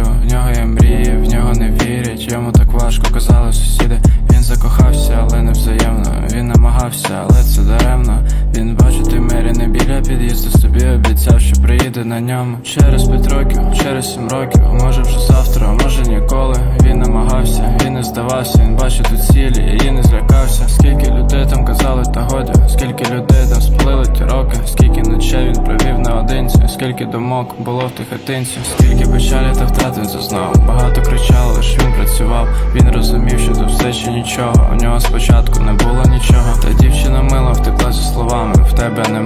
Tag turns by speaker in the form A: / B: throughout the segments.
A: позбавитись. В нього є мрії, в нього не вірять. Йому так важко казали сусіди. Він закохався, але не взаємно. Він намагався, але це даремно. Він бачить у мері не біля під'їзду собі обіцяв, що приїде на ньому. Через п'ять років, через сім років, може вже завтра, може ніколи. Він намагався, він не здавався, він бачив тут цілі, і не злякався. Скільки людей там казали, та годі, скільки людей там спалили ті роки, скільки ночей скільки думок було в тих атенців, скільки печалі та втрати зазнав. Багато кричали, лиш він працював. Він розумів, що це все ще нічого. У нього спочатку не було нічого. Та дівчина мила втекла зі словами. В тебе немає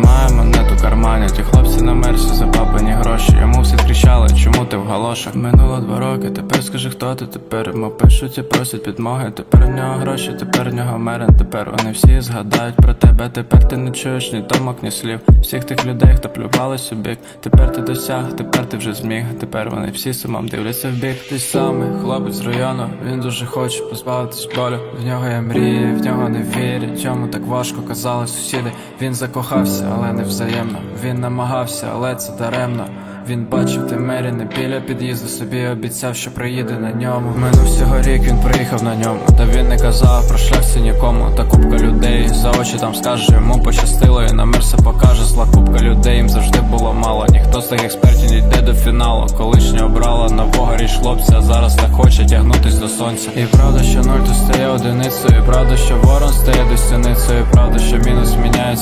A: ти в галошах? Минуло два роки, тепер скажи, хто ти тепер йому пишуть і просять підмоги. Тепер в нього гроші, тепер в нього мерен. Тепер вони всі згадають про тебе. Тепер ти не чуєш ні думок, ні слів. Всіх тих людей, хто плювались у бік. Тепер ти досяг, тепер ти вже зміг. Тепер вони всі сумом дивляться в бік. Ти самий хлопець з району. Він дуже хоче позбавитись болю. В нього є мрії, в нього не вірять. Йому так важко казали сусіди. Він закохався, але не взаємно. Він намагався, але це даремно. Він бачив ти мері не біля під'їзду, собі обіцяв, що приїде на ньому. Минув всього рік, він приїхав на ньому. Та він не казав про шлях це нікому. Та купка людей за очі там скаже, йому пощастило, і на мерсе покаже зла купка людей. Їм завжди було мало. Ніхто з тих експертів не йде до фіналу. Колишня обрала нового річ хлопця, зараз так хоче тягнутись до сонця. І правда, що нуль то стає одиницею. І правда, що ворон стає десяницею. І правда, що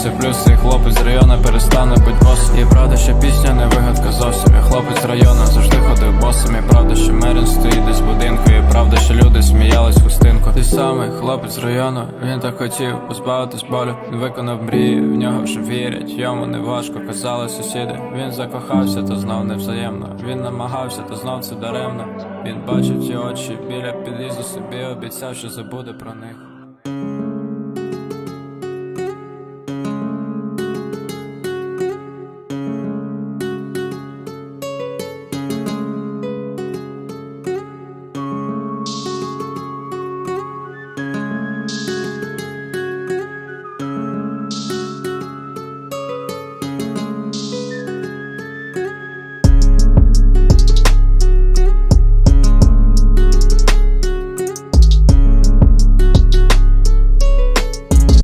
A: міняється плюс, і хлопець з району перестане бути босом. І правда, що пісня не вигадка зовсім. І хлопець з району завжди ходив босом. І правда, що Мерін стоїть десь в будинку. І правда, що люди сміялись в хустинку. Ти самий хлопець з району, він так хотів позбавитись болю. Він виконав мрії, в нього вже вірять. Йому не важко, казали сусіди. Він закохався, то знав невзаємно. Він намагався, то знав це даремно. Він бачив ті очі біля під'їзду собі, обіцяв, що забуде про них.